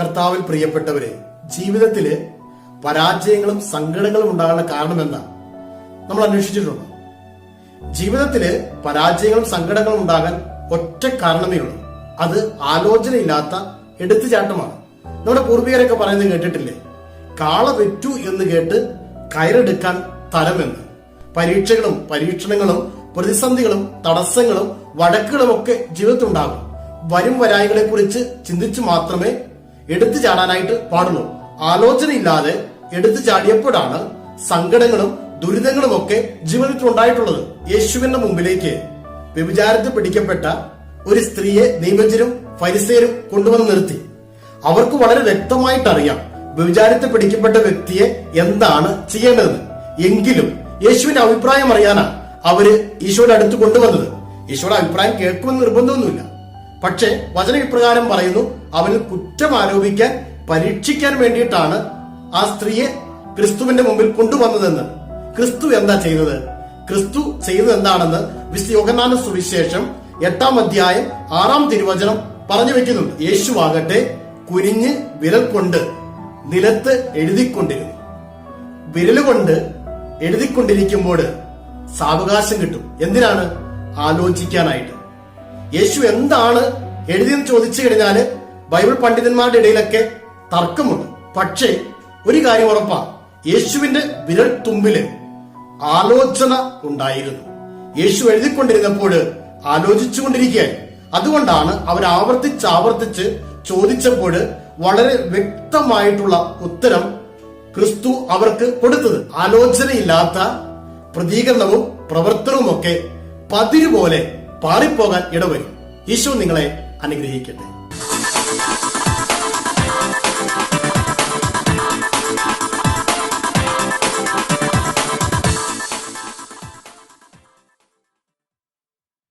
കർത്താവിൽ പ്രിയപ്പെട്ടവരെ ജീവിതത്തിൽ പരാജയങ്ങളും സങ്കടങ്ങളും ഉണ്ടാകാനുള്ള കാരണം എന്താ? നമ്മൾ അന്വേഷിച്ചിട്ടുണ്ട്. ജീവിതത്തിൽ പരാജയങ്ങളും സങ്കടങ്ങളും ഉണ്ടാകാൻ ഒറ്റ കാരണമേ ഉള്ളൂ. അത് ആലോചനയില്ലാത്ത എടുത്തുചാട്ടമാണ്. നമ്മുടെ പൂർവികരൊക്കെ പറയുന്നത് കേട്ടിട്ടില്ലേ? കാള വെറ്റു എന്ന് കേട്ട് കയറെടുക്കാൻ തരമെന്ന്. പരീക്ഷകളും പരീക്ഷണങ്ങളും പ്രതിസന്ധികളും തടസ്സങ്ങളും വഴക്കുകളും ഒക്കെ ജീവിതത്തിലുണ്ടാകും. വരും വരായികളെ കുറിച്ച് ചിന്തിച്ചു മാത്രമേ എടുത്തു ചാടാനായിട്ട് പാടുള്ളൂ. ആലോചനയില്ലാതെ എടുത്തു ചാടിയപ്പോഴാണ് സങ്കടങ്ങളും ദുരിതങ്ങളും ഒക്കെ ജീവിതത്തിൽ ഉണ്ടായിട്ടുള്ളത് യേശുവിന്റെ മുമ്പിലേക്ക് വ്യഭിചാരത്തിൽ പിടിക്കപ്പെട്ട ഒരു സ്ത്രീയെ നിയമജരും ഫരിസേരും കൊണ്ടുവന്ന് നിർത്തി. അവർക്ക് വളരെ വ്യക്തമായിട്ട് അറിയാം വ്യഭിചാരത്തിൽ പിടിക്കപ്പെട്ട വ്യക്തിയെ എന്താണ് ചെയ്യേണ്ടതെന്ന്. എങ്കിലും യേശുവിന്റെ അഭിപ്രായം അറിയാനാണ് അവർ ഈശോയുടെ അടുത്ത് കൊണ്ടുവന്നത്. ഈശോയുടെ അഭിപ്രായം കേൾക്കുമെന്ന് നിർബന്ധമൊന്നുമില്ല. പക്ഷേ വചന ഇപ്രകാരം പറയുന്നു അവന് കുറ്റം ആരോപിക്കാൻ പരീക്ഷിക്കാൻ വേണ്ടിയിട്ടാണ് ആ സ്ത്രീയെ ക്രിസ്തുവിന്റെ മുമ്പിൽ കൊണ്ടുവന്നതെന്ന്. ക്രിസ്തു എന്താ ചെയ്തത്? ക്രിസ്തു ചെയ്തത് എന്താണെന്ന് വിശ്വയോഗനാന സുവിശേഷം എട്ടാം അധ്യായം ആറാം തിരുവചനം പറഞ്ഞു വെക്കുന്നുണ്ട്. യേശു ആകട്ടെ കുനിഞ്ഞ് വിരൽ കൊണ്ട് നിലത്ത് എഴുതിക്കൊണ്ടിരുന്നു. വിരലുകൊണ്ട് എഴുതിക്കൊണ്ടിരിക്കുമ്പോൾ സാവകാശം കിട്ടും. എന്തിനാണ്? ആലോചിക്കാനായിട്ട്. യേശു എന്താണ് എഴുതിയെന്ന് ചോദിച്ചു കഴിഞ്ഞാൽ ബൈബിൾ പണ്ഡിതന്മാരുടെ ഇടയിലൊക്കെ തർക്കമുണ്ട്. പക്ഷേ ഒരു കാര്യം ഉറപ്പാണ് യേശുവിന്റെ വിരൽ തുമ്പിൽ ആലോചന ഉണ്ടായിരുന്നു. യേശു എഴുതിക്കൊണ്ടിരുന്നപ്പോൾ ആലോചിച്ചുകൊണ്ടിരിക്കുകയായി. അതുകൊണ്ടാണ് അവർ ആവർത്തിച്ച് ആവർത്തിച്ച് ചോദിച്ചപ്പോൾ വളരെ വ്യക്തമായിട്ടുള്ള ഉത്തരം ക്രിസ്തു അവർക്ക് കൊടുത്തത്. ആലോചനയില്ലാത്ത പ്രതികരണവും പ്രവർത്തനവും ഒക്കെ പതിര് പോലെ പാറിപ്പോകാൻ ഇടവരും. യേശു നിങ്ങളെ അനുഗ്രഹിക്കട്ടെ.